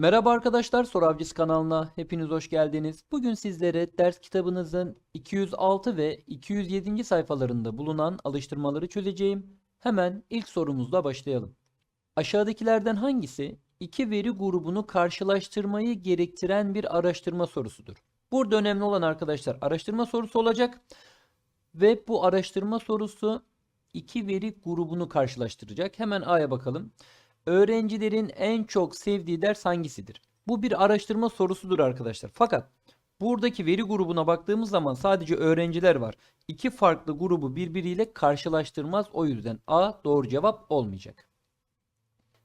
Merhaba arkadaşlar, Soru Avcısı kanalına hepiniz hoş geldiniz. Bugün sizlere ders kitabınızın 206 ve 207. sayfalarında bulunan alıştırmaları çözeceğim. Hemen ilk sorumuzla başlayalım. Aşağıdakilerden hangisi iki veri grubunu karşılaştırmayı gerektiren bir araştırma sorusudur? Burada önemli olan arkadaşlar araştırma sorusu olacak ve bu araştırma sorusu iki veri grubunu karşılaştıracak. Hemen A'ya bakalım. Öğrencilerin en çok sevdiği ders hangisidir? Bu bir araştırma sorusudur arkadaşlar. Fakat buradaki veri grubuna baktığımız zaman sadece öğrenciler var. İki farklı grubu birbiriyle karşılaştırmaz. O yüzden A doğru cevap olmayacak.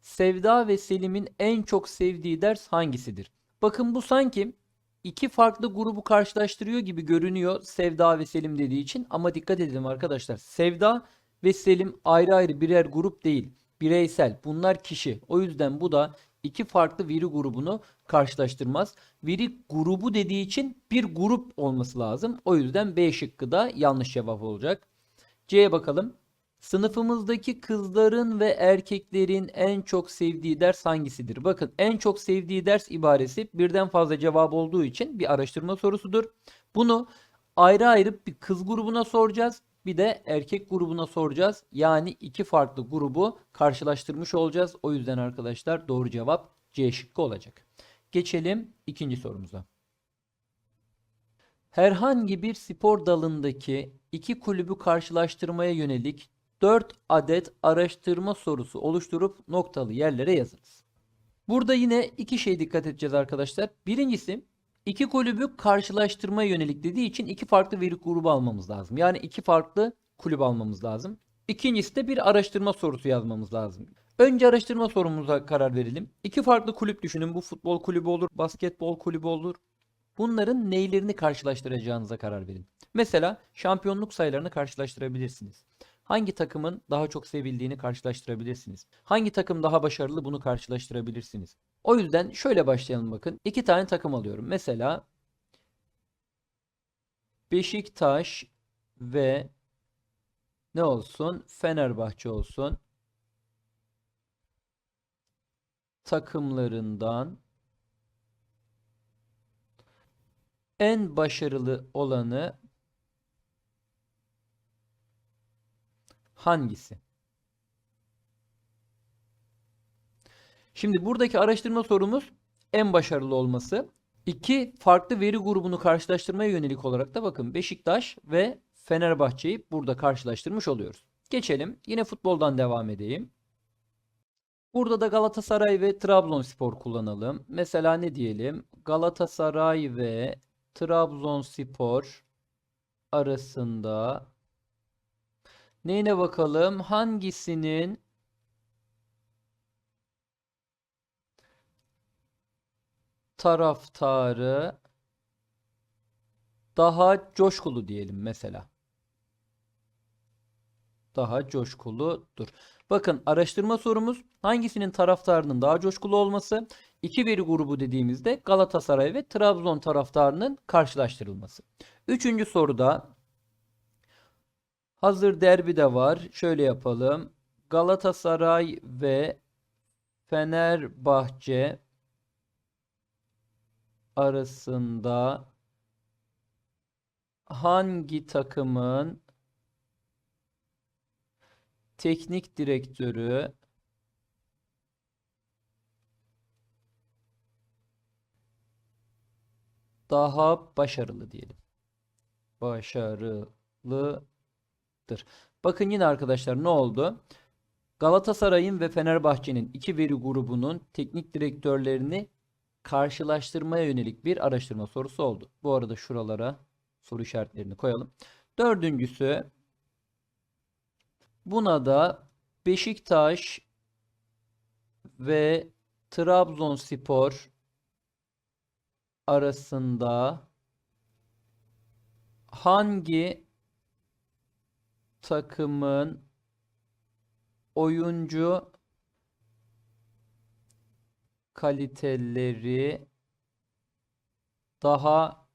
Sevda ve Selim'in en çok sevdiği ders hangisidir? Bakın bu sanki iki farklı grubu karşılaştırıyor gibi görünüyor Sevda ve Selim dediği için ama dikkat edelim arkadaşlar. Sevda ve Selim ayrı ayrı birer grup değil. Bireysel. Bunlar kişi. O yüzden bu da iki farklı veri grubunu karşılaştırmaz. Veri grubu dediği için bir grup olması lazım. O yüzden B şıkkı da yanlış cevap olacak. C'ye bakalım. Sınıfımızdaki kızların ve erkeklerin en çok sevdiği ders hangisidir? Bakın en çok sevdiği ders ibaresi birden fazla cevap olduğu için bir araştırma sorusudur. Bunu ayrı ayrı bir kız grubuna soracağız. Bir de erkek grubuna soracağız. Yani iki farklı grubu karşılaştırmış olacağız. O yüzden arkadaşlar doğru cevap C şıkkı olacak. Geçelim ikinci sorumuza. Herhangi bir spor dalındaki iki kulübü karşılaştırmaya yönelik 4 adet araştırma sorusu oluşturup noktalı yerlere yazınız. Burada yine iki şey dikkat edeceğiz arkadaşlar. Birincisi iki kulübü karşılaştırmaya yönelik dediği için iki farklı veri grubu almamız lazım. Yani iki farklı kulüp almamız lazım. İkincisi de bir araştırma sorusu yazmamız lazım. Önce araştırma sorumuza karar verelim. İki farklı kulüp düşünün. Bu futbol kulübü olur, basketbol kulübü olur. Bunların neylerini karşılaştıracağınıza karar verin. Mesela şampiyonluk sayılarını karşılaştırabilirsiniz. Hangi takımın daha çok sevildiğini karşılaştırabilirsiniz. Hangi takım daha başarılı bunu karşılaştırabilirsiniz. O yüzden şöyle başlayalım bakın. İki tane takım alıyorum. Mesela Beşiktaş ve ne olsun? Fenerbahçe olsun. Takımlarından en başarılı olanı hangisi? Şimdi buradaki araştırma sorumuz en başarılı olması. İki farklı veri grubunu karşılaştırmaya yönelik olarak da bakın Beşiktaş ve Fenerbahçe'yi burada karşılaştırmış oluyoruz. Geçelim. Yine futboldan devam edeyim. Burada da Galatasaray ve Trabzonspor kullanalım. Mesela ne diyelim? Galatasaray ve Trabzonspor arasında neyine bakalım? Hangisinin taraftarı daha coşkulu diyelim mesela. Daha coşkuludur. Bakın araştırma sorumuz hangisinin taraftarının daha coşkulu olması? İki veri grubu dediğimizde Galatasaray ve Trabzon taraftarının karşılaştırılması. Üçüncü soruda hazır derbi de var. Şöyle yapalım. Galatasaray ve Fenerbahçe arasında hangi takımın teknik direktörü daha başarılı diyelim. Başarılıdır. Bakın yine arkadaşlar ne oldu? Galatasaray'ın ve Fenerbahçe'nin iki veri grubunun teknik direktörlerini karşılaştırmaya yönelik bir araştırma sorusu oldu. Bu arada şuralara soru işaretlerini koyalım. Dördüncüsü buna da Beşiktaş ve Trabzonspor arasında hangi takımın oyuncu kaliteleri daha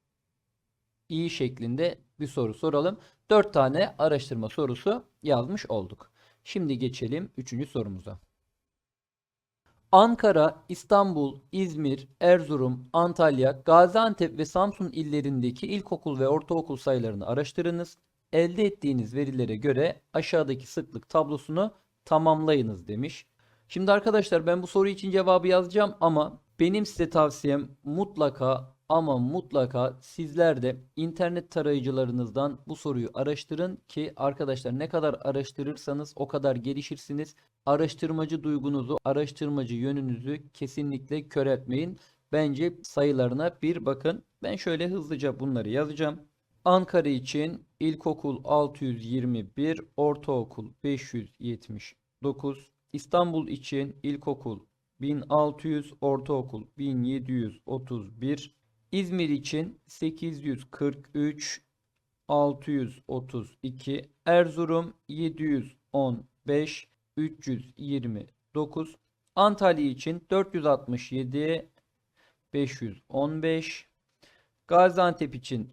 iyi şeklinde bir soru soralım. 4 tane araştırma sorusu yazmış olduk. Şimdi geçelim 3. sorumuza. Ankara, İstanbul, İzmir, Erzurum, Antalya, Gaziantep ve Samsun illerindeki ilkokul ve ortaokul sayılarını araştırınız. Elde ettiğiniz verilere göre aşağıdaki sıklık tablosunu tamamlayınız demiş. Şimdi arkadaşlar ben bu soru için cevabı yazacağım ama benim size tavsiyem mutlaka ama mutlaka sizler de internet tarayıcılarınızdan bu soruyu araştırın ki arkadaşlar ne kadar araştırırsanız o kadar gelişirsiniz. Araştırmacı duygunuzu, araştırmacı yönünüzü kesinlikle köreltmeyin. Bence sayılarına bir bakın. Ben şöyle hızlıca bunları yazacağım. Ankara için ilkokul 621, ortaokul 579, İstanbul için ilkokul 1600, ortaokul 1731, İzmir için 843, 632, Erzurum 715, 329, Antalya için 467, 515, Gaziantep için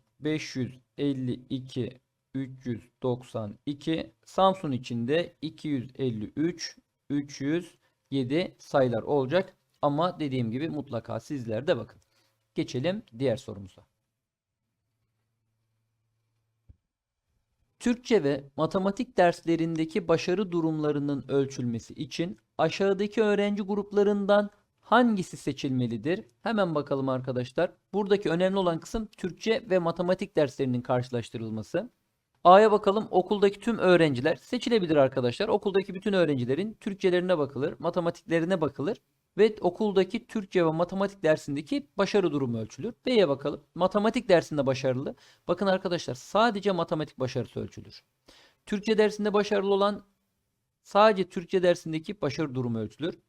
552, 392, Samsun için de 253, 307 sayılar olacak. Ama dediğim gibi mutlaka sizler de bakın. Geçelim diğer sorumuza. Türkçe ve matematik derslerindeki başarı durumlarının ölçülmesi için aşağıdaki öğrenci gruplarından hangisi seçilmelidir? Hemen bakalım arkadaşlar. Buradaki önemli olan kısım Türkçe ve matematik derslerinin karşılaştırılması. A'ya bakalım. Okuldaki tüm öğrenciler seçilebilir arkadaşlar. Okuldaki bütün öğrencilerin Türkçelerine bakılır, matematiklerine bakılır ve okuldaki Türkçe ve matematik dersindeki başarı durumu ölçülür. B'ye bakalım. Matematik dersinde başarılı. Bakın arkadaşlar sadece matematik başarısı ölçülür. Türkçe dersinde başarılı olan sadece Türkçe dersindeki başarı durumu ölçülür.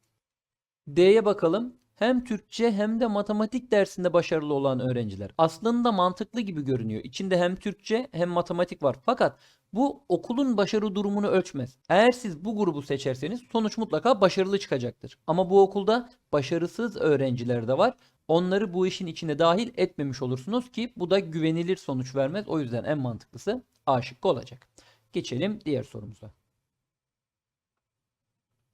D'ye bakalım. Hem Türkçe hem de matematik dersinde başarılı olan öğrenciler. Aslında mantıklı gibi görünüyor. İçinde hem Türkçe hem matematik var. Fakat bu okulun başarı durumunu ölçmez. Eğer siz bu grubu seçerseniz sonuç mutlaka başarılı çıkacaktır. Ama bu okulda başarısız öğrenciler de var. Onları bu işin içine dahil etmemiş olursunuz ki bu da güvenilir sonuç vermez. O yüzden en mantıklısı A şıkkı olacak. Geçelim diğer sorumuza.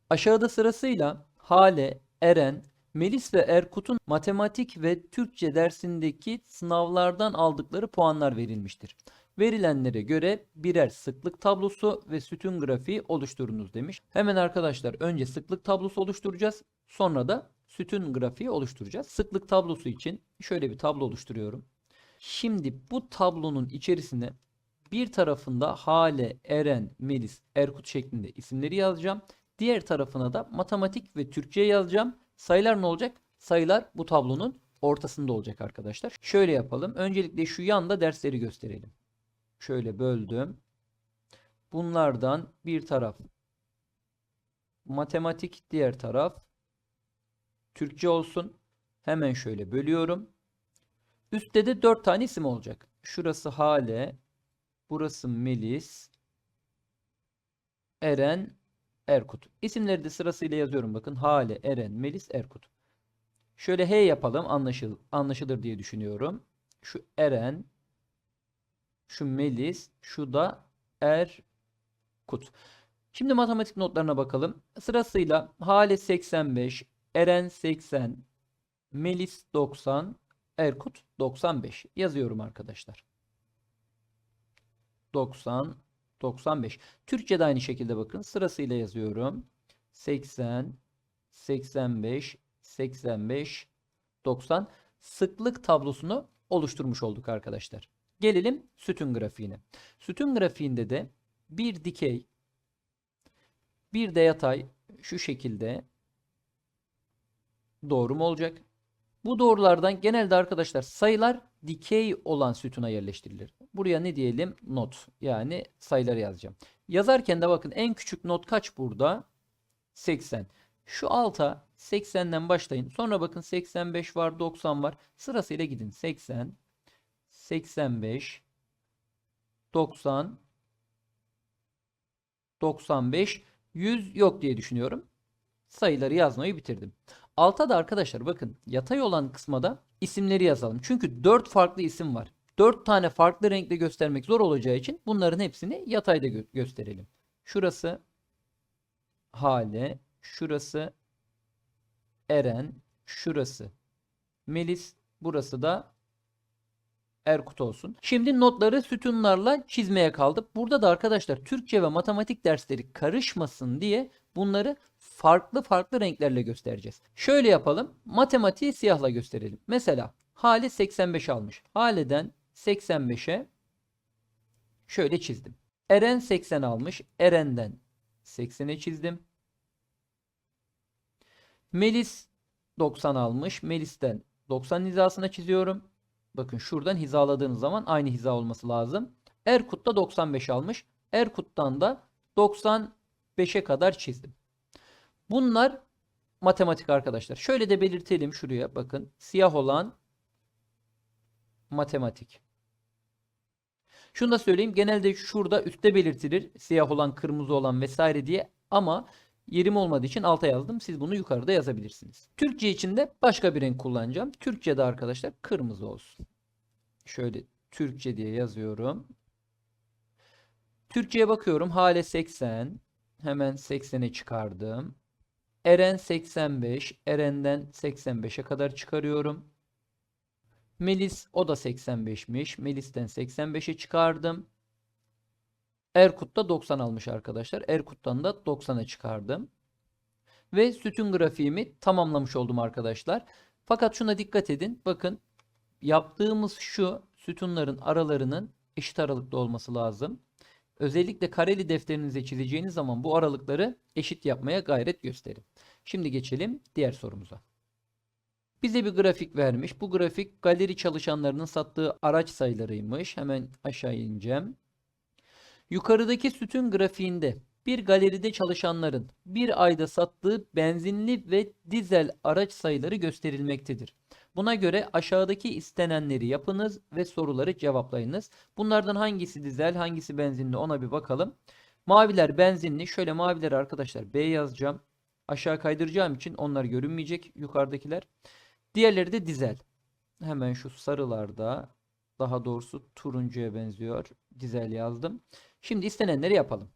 Aşağıda sırasıyla Hale, Eren, Melis ve Erkut'un matematik ve Türkçe dersindeki sınavlardan aldıkları puanlar verilmiştir. Verilenlere göre birer sıklık tablosu ve sütun grafiği oluşturunuz demiş. Hemen arkadaşlar önce sıklık tablosu oluşturacağız. Sonra da sütun grafiği oluşturacağız. Sıklık tablosu için şöyle bir tablo oluşturuyorum. Şimdi bu tablonun içerisine bir tarafında Hale, Eren, Melis, Erkut şeklinde isimleri yazacağım. Diğer tarafına da matematik ve Türkçe yazacağım. Sayılar ne olacak? Sayılar bu tablonun ortasında olacak arkadaşlar. Şöyle yapalım. Öncelikle şu yanda dersleri gösterelim. Şöyle böldüm. Bunlardan bir taraf matematik, diğer taraf Türkçe olsun. Hemen şöyle bölüyorum. Üstte de 4 tane isim olacak. Şurası Hale, burası Melis, Eren, Erkut. İsimleri de sırasıyla yazıyorum bakın. Hale, Eren, Melis, Erkut. Şöyle H yapalım anlaşıl anlaşılır diye düşünüyorum. Şu Eren, şu Melis, şu da Erkut. Şimdi matematik notlarına bakalım. Sırasıyla Hale 85, Eren 80, Melis 90, Erkut 95 yazıyorum arkadaşlar. 90, 95. Türkçe de aynı şekilde bakın. Sırasıyla yazıyorum. 80, 85, 85, 90. Sıklık tablosunu oluşturmuş olduk arkadaşlar. Gelelim sütun grafiğine. Sütun grafiğinde de bir dikey, bir de yatay şu şekilde doğru mu olacak? Bu doğrulardan genelde arkadaşlar sayılar dikey olan sütuna yerleştirilir. Buraya ne diyelim? Not. Yani sayıları yazacağım. Yazarken de bakın en küçük not kaç burada? 80. Şu alta 80'den başlayın. Sonra bakın 85 var, 90 var. Sırasıyla gidin. 80, 85, 90, 95, 100 yok diye düşünüyorum. Sayıları yazmayı bitirdim. Alta da arkadaşlar bakın yatay olan kısma da isimleri yazalım. Çünkü 4 farklı isim var. 4 tane farklı renkle göstermek zor olacağı için bunların hepsini yatayda gö gösterelim. Şurası Hale, şurası Eren, şurası Melis, burası da Erkut olsun. Şimdi notları sütunlarla çizmeye kaldık. Burada da arkadaşlar Türkçe ve matematik dersleri karışmasın diye bunları farklı farklı renklerle göstereceğiz. Şöyle yapalım. Matematiği siyahla gösterelim. Mesela Hale 85 almış. Hale'den 85'e şöyle çizdim. Eren 80 almış. Eren'den 80'e çizdim. Melis 90 almış. Melis'ten 90 hizasına çiziyorum. Bakın şuradan hizaladığınız zaman aynı hiza olması lazım. Erkut da 95 almış. Erkut'tan da 95'e kadar çizdim. Bunlar matematik arkadaşlar. Şöyle de belirtelim şuraya bakın. Siyah olan matematik. Şunu da söyleyeyim. Genelde şurada üstte belirtilir. Siyah olan, kırmızı olan vesaire diye. Ama yerim olmadığı için alta yazdım. Siz bunu yukarıda yazabilirsiniz. Türkçe için de başka bir renk kullanacağım. Türkçe'de arkadaşlar kırmızı olsun. Şöyle Türkçe diye yazıyorum. Türkçe'ye bakıyorum. Hale 80. Hemen 80'e çıkardım. Eren 85. Eren'den 85'e kadar çıkarıyorum. Melis o da 85'miş. Melis'ten 85'e çıkardım. Erkut da 90 almış arkadaşlar. Erkut'tan da 90'a çıkardım. Ve sütun grafiğimi tamamlamış oldum arkadaşlar. Fakat şuna dikkat edin. Bakın yaptığımız şu sütunların aralarının eşit aralıkta olması lazım. Özellikle kareli defterinize çizeceğiniz zaman bu aralıkları eşit yapmaya gayret gösterin. Şimdi geçelim diğer sorumuza. Bize bir grafik vermiş. Bu grafik galeri çalışanlarının sattığı araç sayılarıymış. Hemen aşağı ineceğim. Yukarıdaki sütun grafiğinde bir galeride çalışanların bir ayda sattığı benzinli ve dizel araç sayıları gösterilmektedir. Buna göre aşağıdaki istenenleri yapınız ve soruları cevaplayınız. Bunlardan hangisi dizel, hangisi benzinli ona bir bakalım. Maviler benzinli. Şöyle mavileri arkadaşlar B yazacağım. Aşağı kaydıracağım için onlar görünmeyecek yukarıdakiler. Diğerleri de dizel. Hemen şu sarılarda daha doğrusu turuncuya benziyor. Dizel yazdım. Şimdi istenenleri yapalım.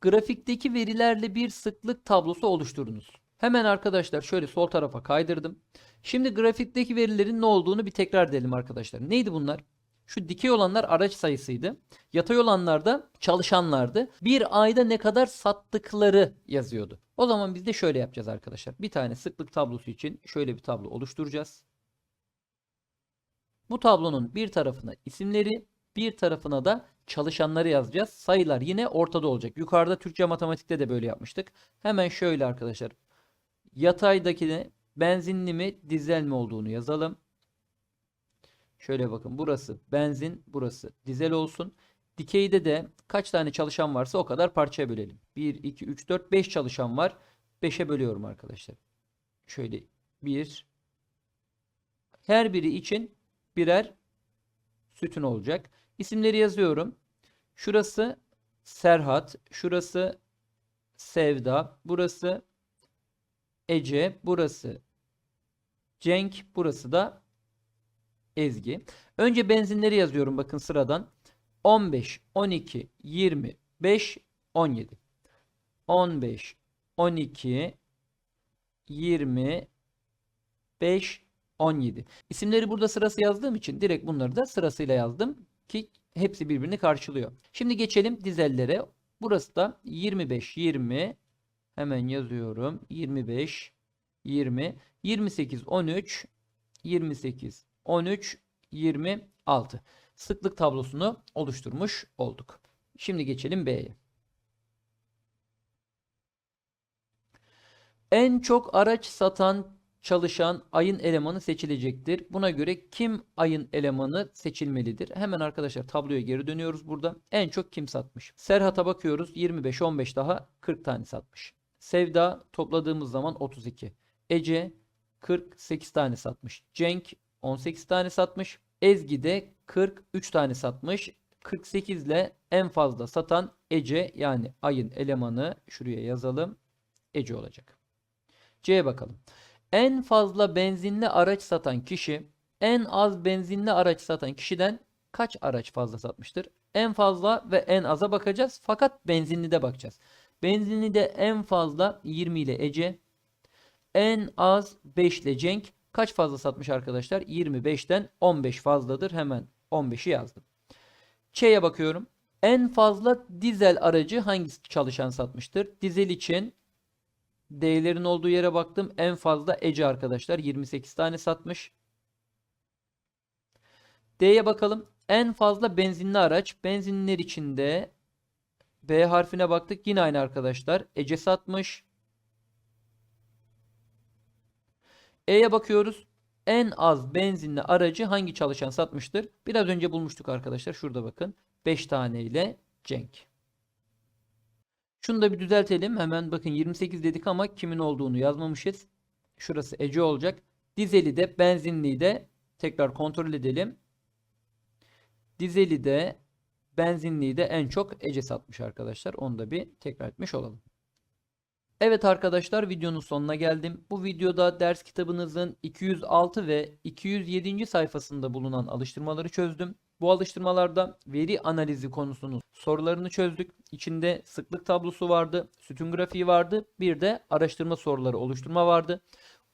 Grafikteki verilerle bir sıklık tablosu oluşturunuz. Hemen arkadaşlar şöyle sol tarafa kaydırdım. Şimdi grafikteki verilerin ne olduğunu bir tekrar edelim arkadaşlar. Neydi bunlar? Şu dikey olanlar araç sayısıydı. Yatay olanlar da çalışanlardı. Bir ayda ne kadar sattıkları yazıyordu. O zaman biz de şöyle yapacağız arkadaşlar. Bir tane sıklık tablosu için şöyle bir tablo oluşturacağız. Bu tablonun bir tarafına isimleri, bir tarafına da çalışanları yazacağız. Sayılar yine ortada olacak. Yukarıda Türkçe matematikte de böyle yapmıştık. Hemen şöyle arkadaşlar. Yataydakine benzinli mi dizel mi olduğunu yazalım. Şöyle bakın burası benzin burası dizel olsun. Dikeyde de kaç tane çalışan varsa o kadar parçaya bölelim. 1, 2, 3, 4, 5 çalışan var. 5'e bölüyorum arkadaşlar. Şöyle 1. Her biri için birer sütun olacak. İsimleri yazıyorum. Şurası Serhat. Şurası Sevda. Burası Ece. Burası Cenk. Burası da Ezgi. Önce benzinleri yazıyorum bakın sıradan. 15, 12, 25, 17. 15, 12, 25, 17. İsimleri burada sırası yazdığım için direkt bunları da sırasıyla yazdım ki hepsi birbirini karşılıyor. Şimdi geçelim dizellere. Burası da 25, 20. Hemen yazıyorum. 25, 20, 28, 13, 28, 13, 26. Sıklık tablosunu oluşturmuş olduk. Şimdi geçelim B'ye. En çok araç satan çalışan ayın elemanı seçilecektir. Buna göre kim ayın elemanı seçilmelidir? Hemen arkadaşlar tabloya geri dönüyoruz burada. En çok kim satmış? Serhat'a bakıyoruz. 25, 15 daha 40 tane satmış. Sevda topladığımız zaman 32. Ece 48 tane satmış. Cenk 18 tane satmış. Ezgi de 43 tane satmış. 48 ile en fazla satan Ece yani ayın elemanı şuraya yazalım. Ece olacak. C'ye bakalım. En fazla benzinli araç satan kişi en az benzinli araç satan kişiden kaç araç fazla satmıştır? En fazla ve en aza bakacağız. Fakat benzinli de bakacağız. Benzinli de en fazla 20 ile Ece. En az 5 ile Cenk kaç fazla satmış arkadaşlar? 25'ten 15 fazladır. Hemen 15'i yazdım. Ç'ye bakıyorum. En fazla dizel aracı hangi çalışan satmıştır? Dizel için D'lerin olduğu yere baktım. En fazla Ece arkadaşlar 28 tane satmış. D'ye bakalım. En fazla benzinli araç. Benzinler içinde B harfine baktık. Yine aynı arkadaşlar. Ece satmış. E'ye bakıyoruz. En az benzinli aracı hangi çalışan satmıştır? Biraz önce bulmuştuk arkadaşlar. Şurada bakın. 5 tane ile Cenk. Şunu da bir düzeltelim. Hemen bakın 28 dedik ama kimin olduğunu yazmamışız. Şurası Ece olacak. Dizeli de benzinliyi de tekrar kontrol edelim. Dizeli de benzinliği de en çok Ece satmış arkadaşlar. Onu da bir tekrar etmiş olalım. Evet arkadaşlar videonun sonuna geldim. Bu videoda ders kitabınızın 206 ve 207. sayfasında bulunan alıştırmaları çözdüm. Bu alıştırmalarda veri analizi konusunun sorularını çözdük. İçinde sıklık tablosu vardı, sütun grafiği vardı, bir de araştırma soruları oluşturma vardı.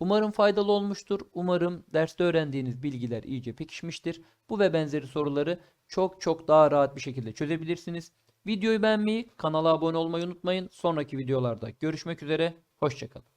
Umarım faydalı olmuştur. Umarım derste öğrendiğiniz bilgiler iyice pekişmiştir. Bu ve benzeri soruları çok çok daha rahat bir şekilde çözebilirsiniz. Videoyu beğenmeyi, kanala abone olmayı unutmayın. Sonraki videolarda görüşmek üzere. Hoşçakalın.